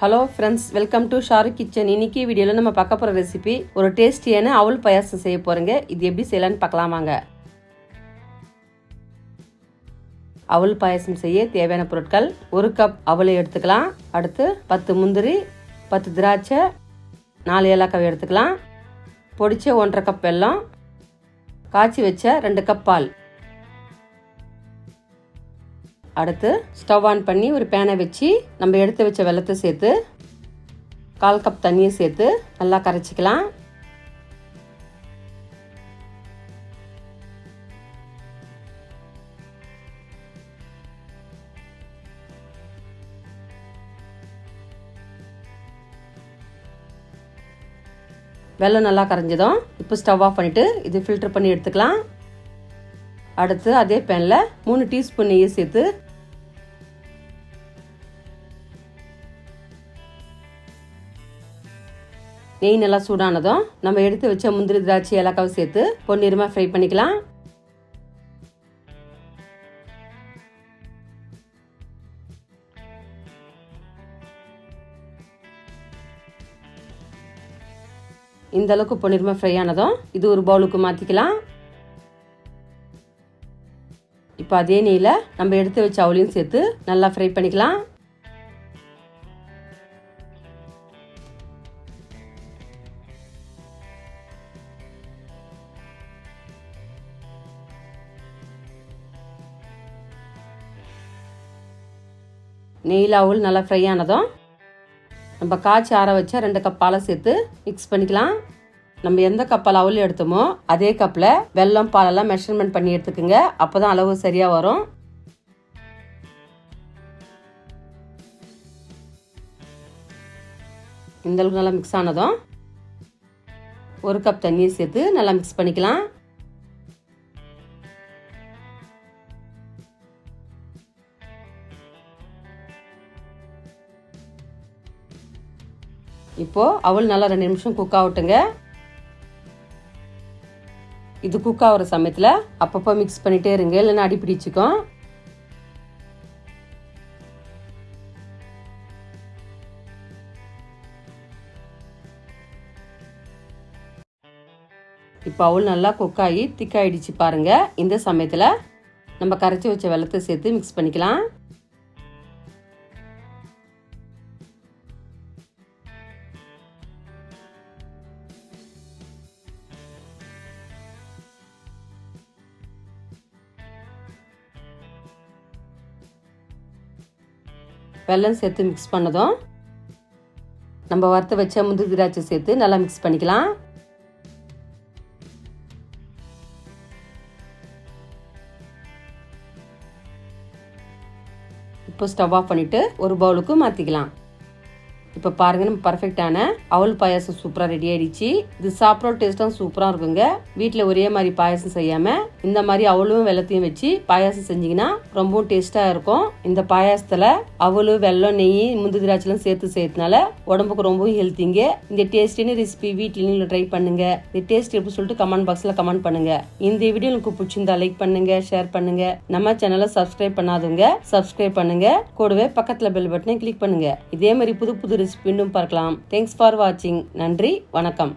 Hello friends welcome to Sharu kitchen இன்னைக்கு வீடியோவில் நம்ம பார்க்க போகிற ரெசிபி ஒரு டேஸ்டியான அவல் பாயாசம் செய்ய போகிறேங்க இது எப்படி செய்யலான்னு பார்க்கலாம் வாங்க. அவல் பாயாசம் செய்ய தேவையான பொருட்கள் ஒரு கப் அவலை எடுத்துக்கலாம். அடுத்து பத்து முந்திரி பத்து திராட்சை நாலு ஏலக்காய் எடுத்துக்கலாம். பொடிச்ச ஒன்றரை கப் வெல்லம் காய்ச்சி வச்ச ரெண்டு கப் பால். அடுத்து ஸ்டவ் ஆன் பண்ணி ஒரு பேனை வச்சு நம்ம எடுத்து வச்ச வெள்ளத்தை சேர்த்து கால் கப் தண்ணியை சேர்த்து நல்லா கரைச்சிக்கலாம். வெள்ளம் நல்லா கரைஞ்சதும் இப்போ ஸ்டவ் ஆஃப் பண்ணிவிட்டு இது ஃபில்டர் பண்ணி எடுத்துக்கலாம். அடுத்து அதே பேனில் மூணு டீஸ்பூன் நெய்யை சேர்த்து நெய் நல்லா சூடானதும் நம்ம எடுத்து வச்ச முந்திரி திராட்சை ஏலக்காவும் சேர்த்து பொன்னிறமாக ஃப்ரை பண்ணிக்கலாம். இந்த அளவுக்கு பொன்னிறமாக ஃப்ரை ஆனதும் இது ஒரு பவுலுக்கு மாற்றிக்கலாம் இப்போ அதே நெய்யில் நம்ம எடுத்து வச்ச அவளையும் சேர்த்து நல்லா ஃப்ரை பண்ணிக்கலாம். நெய்லாவில் நல்லா ஃப்ரை ஆனதும் நம்ம காய்ச்சி ஆற வச்சா ரெண்டு கப் பாலை சேர்த்து மிக்ஸ் பண்ணிக்கலாம். நம்ம எந்த கப்பில் அவல் எடுத்தோமோ அதே கப்பில் வெல்லம் பாலெல்லாம் மெஷர்மெண்ட் பண்ணி எடுத்துக்கோங்க. அப்போ தான் அளவு சரியாக வரும். இந்த அளவுக்கு நல்லா மிக்ஸ் ஆனதும் ஒரு கப் தண்ணியை சேர்த்து நல்லா மிக்ஸ் பண்ணிக்கலாம். இப்போது அவள் நல்லா ரெண்டு நிமிஷம் குக் ஆகட்டுங்க. இது குக் ஆகிற சமயத்தில் அப்பப்போ மிக்ஸ் பண்ணிகிட்டே இருங்க. இல்லைன்னா அடி பிடிச்சிக்கும். இப்போ அவள் நல்லா குக் ஆகி திக்காயிடுச்சு பாருங்கள் இந்த சமயத்தில் நம்ம கரைச்சி வச்ச வெள்ளத்தை சேர்த்து மிக்ஸ் பண்ணிக்கலாம். வெல்லம் சேர்த்து மிக்ஸ் பண்ணதும் நம்ம வறுத்த வச்ச முந்திரி திராட்சை சேர்த்து நல்லா மிக்ஸ் பண்ணிக்கலாம். இப்போ ஸ்டவ் ஆஃப் பண்ணிவிட்டு ஒரு பவுலுக்கு மாற்றிக்கலாம் இப்போ பாருங்க நம்ம பர்ஃபெக்டான அவல் பாயாசம் சூப்பராக ரெடி ஆயிடுச்சு. இது சாப்பிட்ற டேஸ்ட்டும் சூப்பராக இருக்குங்க. வீட்டில் ஒரே மாதிரி பாயாசம் செய்யாமல் இந்த மாதிரி அவளும் வெள்ளத்தையும் வச்சு பாயாசம் செஞ்சீங்கன்னா ரொம்பவும் டேஸ்ட்டாக இருக்கும். இந்த பாயாசத்தில் அவலு வெள்ளம் நெய் முந்து திராட்சைலாம் சேர்த்து செய்யறதுனால உடம்புக்கு ரொம்பவும் ஹெல்த்திங்க இந்த டேஸ்டியான ரெசிபி வீட்டில் நீங்கள் ட்ரை பண்ணுங்க. இந்த டேஸ்ட் எப்படி சொல்லிட்டு கமெண்ட் பாக்ஸில் கமெண்ட் பண்ணுங்க. இந்த வீடியோ உங்களுக்கு பிடிச்சிருந்தா லைக் பண்ணுங்க ஷேர் பண்ணுங்க. நம்ம சேனலை சப்ஸ்கிரைப் பண்ணாதவங்க சப்ஸ்கிரைப் பண்ணுங்க. கூடவே பக்கத்தில் பெல் பட்டனை கிளிக் பண்ணுங்க. இதே மாதிரி புது புது ரெசிபி மீண்டும் பார்க்கலாம். தேங்க்ஸ் ஃபார் வாட்சிங் நன்றி வணக்கம்.